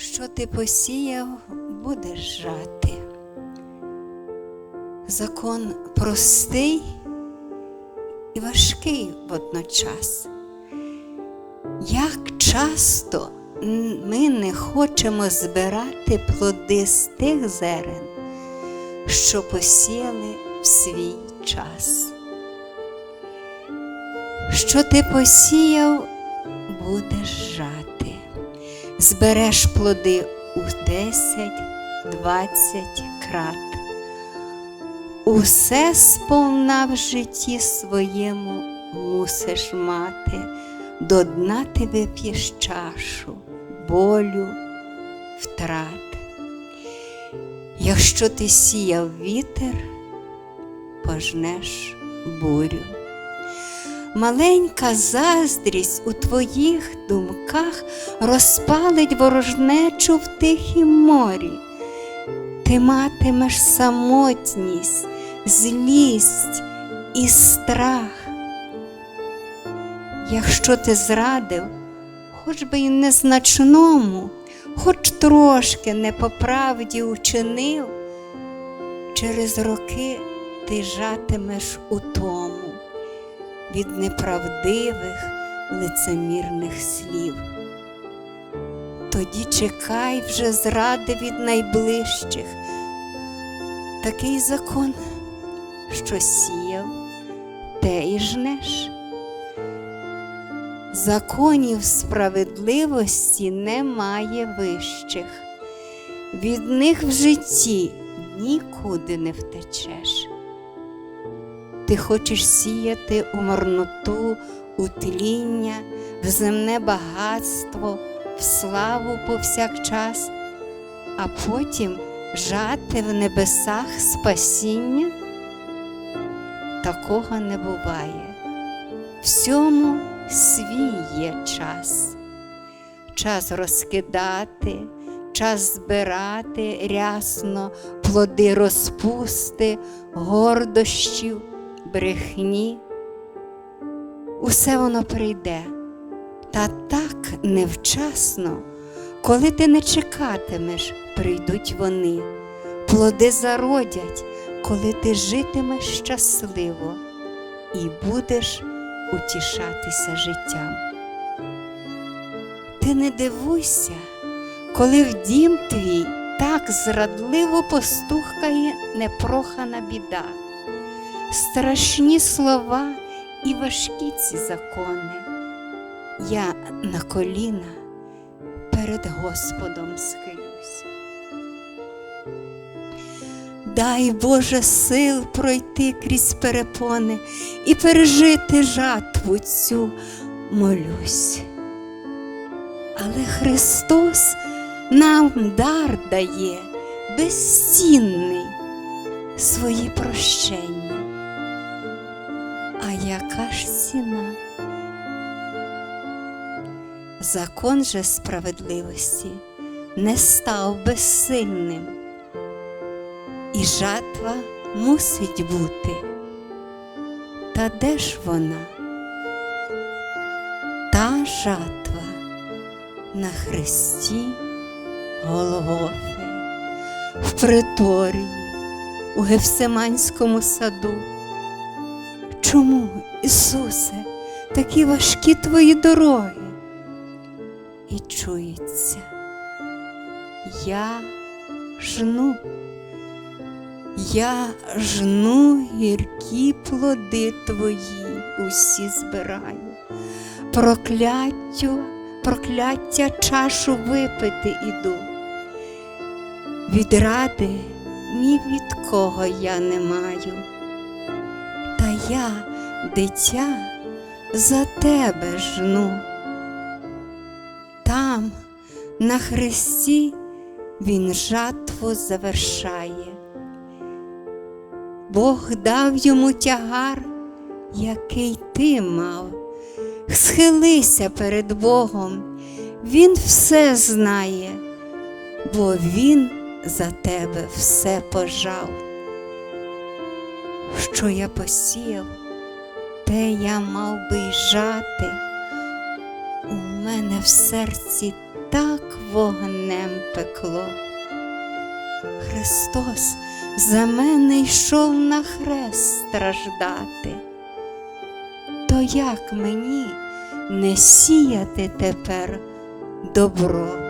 Що ти посіяв, будеш жати. Закон простий і важкий водночас. Як часто ми не хочемо збирати плоди з тих зерен, що посіяли в свій час. Що ти посіяв, будеш жати збереш плоди у 10, 20 крат. Усе сповна в житті своєму мусиш мати, до дна ти вип'єш чашу, болю, втрат. Якщо ти сіяв вітер, пожнеш бурю. Маленька заздрість у твоїх думках розпалить ворожнечу в тихім морі. Ти матимеш самотність, злість і страх. Якщо ти зрадив, хоч би й незначному, хоч трошки не по правді учинив, через роки ти жатимеш у тому від неправдивих лицемірних слів. Тоді чекай вже зради від найближчих. Такий закон, що сіяв, те і жнеш. Законів справедливості немає вищих, від них в житті нікуди не втечеш. Ти хочеш сіяти у марноту, у тління, в земне багатство, в славу повсякчас, а потім жати в небесах спасіння? Такого не буває. Всьому свій є час. Час розкидати, час збирати рясно плоди розпусти, гордощів, брехні. Усе воно прийде, та так невчасно, коли ти не чекатимеш, прийдуть вони, плоди зародять, коли ти житимеш щасливо і будеш утішатися життям. Ти не дивуйся, коли в дім твій так зрадливо постухкає непрохана біда, страшні слова і важкі ці закони. Я на коліна перед Господом схилюсь. Дай Боже сил пройти крізь перепони і пережити жатву цю молюсь. Але Христос нам дар дає безцінний свої прощення. Яка ж ціна? Закон же справедливості не став безсильним, і жатва мусить бути. Та де ж вона? Та жатва на хресті Голгофи, в приторії, у Гефсиманському саду. Чому, Ісусе, такі важкі твої дороги? І чується, я жну, я жну гіркі плоди твої усі збираю, прокляттю, прокляття чашу випити іду. Від ради ні від кого я не маю, та я, дитя, за тебе жну. Там, на хресті, він жатву завершає. Бог дав йому тягар, який ти мав. Схилися перед Богом, Він все знає, бо Він за тебе все пожав. Що я посіяв, те я мав би жати. У мене в серці так вогнем пекло. Христос за мене йшов на хрест страждати. То як мені не сіяти тепер добро?